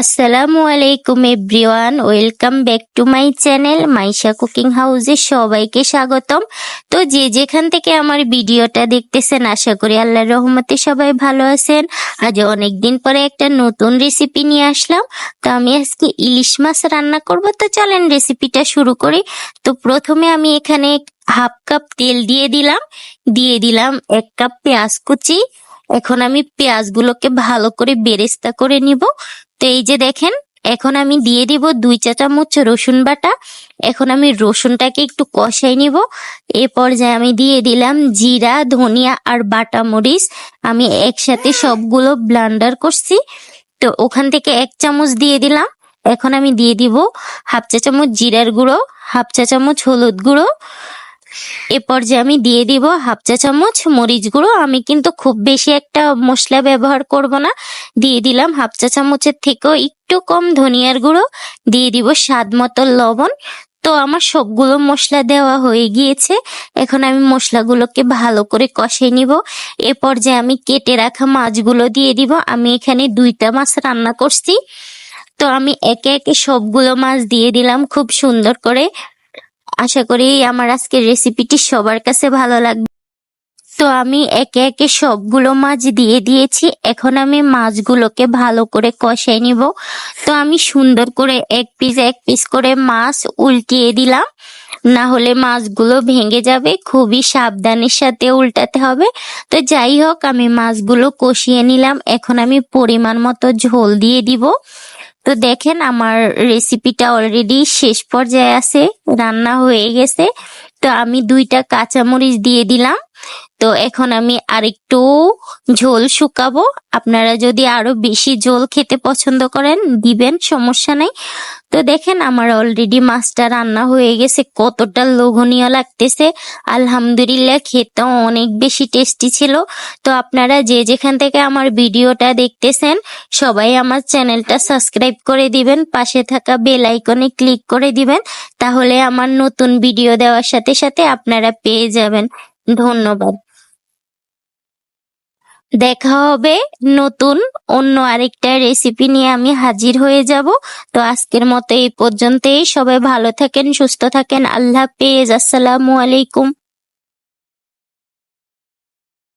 আসসালামু আলাইকুম everyone, welcome back to my channel Maisha cooking হাউসে সবাইকে স্বাগতম। তো যে যেখান থেকে আমার ভিডিওটা দেখতেছেন, আশা করি আল্লাহর রহমতে সবাই ভালো আছেন। আজ অনেকদিন পরে একটা নতুন রেসিপি নিয়ে আসলাম। তো আমি আজকে ইলিশ মাছ রান্না করব। তো চলেন রেসিপিটা শুরু করি। তো প্রথমে আমি এখানে হাফ কাপ তেল দিয়ে দিলাম। দিয়ে দিলাম এক কাপ পেঁয়াজ কুচি এখন আমি পেঁয়াজগুলোকে ভালো করে বেরেস্তা করে নিব। তো এই যে দেখেন, এখন আমি দিয়ে দিব দুই চা চামচ রসুন বাটা। এখন আমি রসুনটাকে একটু কষাই নিব। এ পর্যায়ে আমি দিয়ে দিলাম জিরা, ধনিয়া আর বাটা মরিচ। আমি একসাথে সবগুলো ব্লান্ডার করছি। তো ওখান থেকে এক চামচ দিয়ে দিলাম। এখন আমি দিয়ে দিব হাফ চা চামচ জিরার গুঁড়ো, হাফ চা চামচ হলুদ গুঁড়ো। এ পর্যায়ে আমি দিয়ে দিব হাফ চা চামচ মরিচ গুঁড়ো। আমি কিন্তু খুব বেশি একটা মশলা ব্যবহার করব না। দিয়ে দিলাম হাফ চা চামচের থেকেও একটু কম ধনিয়ার গুঁড়ো। দিয়ে দিব স্বাদ মতো লবণ। তো আমার সবগুলো মশলা দেওয়া হয়ে গিয়েছে। এখন আমি মশলাগুলোকে ভালো করে কষিয়ে নিব। এ পর্যায়ে আমি কেটে রাখা মাছগুলো দিয়ে দিব। আমি এখানে দুইটা মাছ রান্না করছি। তো আমি একে একে সবগুলো মাছ দিয়ে দিলাম খুব সুন্দর করে। আশা করি আমার আজকের রেসিপিটি সবার কাছে ভালো লাগবে। তো আমি একে একে সবগুলো মাছ দিয়ে দিয়েছি। এখন আমি মাছগুলোকে ভালো করে কষাই নিব। তো আমি সুন্দর করে এক পিস এক পিস করে মাছ উল্টিয়ে দিলাম। না হলে মাছগুলো ভেঙে যাবে। খুবই সাবধানের সাথে উল্টাতে হবে। তো যাই হোক, আমি মাছগুলো কষিয়ে নিলাম। এখন আমি পরিমাণ মতো ঝোল দিয়ে দিব। তো দেখেন আমার রেসিপিটা অলরেডি শেষ পর্যায়ে আছে, রান্না হয়ে গেছে। তো আমি দুইটা কাঁচামরিচ দিয়ে দিলাম। তো এখন আমি আরেকটু ঝোল শুকাবো। আপনারা যদি আরও বেশি ঝোল খেতে পছন্দ করেন, দিবেন, সমস্যা নাই। তো দেখেন আমার অলরেডি মাছটা রান্না হয়ে গেছে, কতটা লোভনীয় লাগতেছে। আলহামদুলিল্লাহ খেতে অনেক বেশি টেস্টি ছিল। তো আপনারা যে যেখান থেকে আমার ভিডিওটা দেখতেছেন, সবাই আমার চ্যানেলটা সাবস্ক্রাইব করে দিবেন, পাশে থাকা বেল আইকনে ক্লিক করে দিবেন। তাহলে আমার নতুন ভিডিও দেওয়ার সাথে সাথে আপনারা পেয়ে যাবেন। ধন্যবাদ। দেখা হবে নতুন অন্য আরেকটা রেসিপি নিয়ে আমি হাজির হয়ে যাব। তো আজকের মতো এই পর্যন্তই। সবাই ভালো থাকেন, সুস্থ থাকেন। আল্লাহ পেজ আসসালামু আলাইকুম।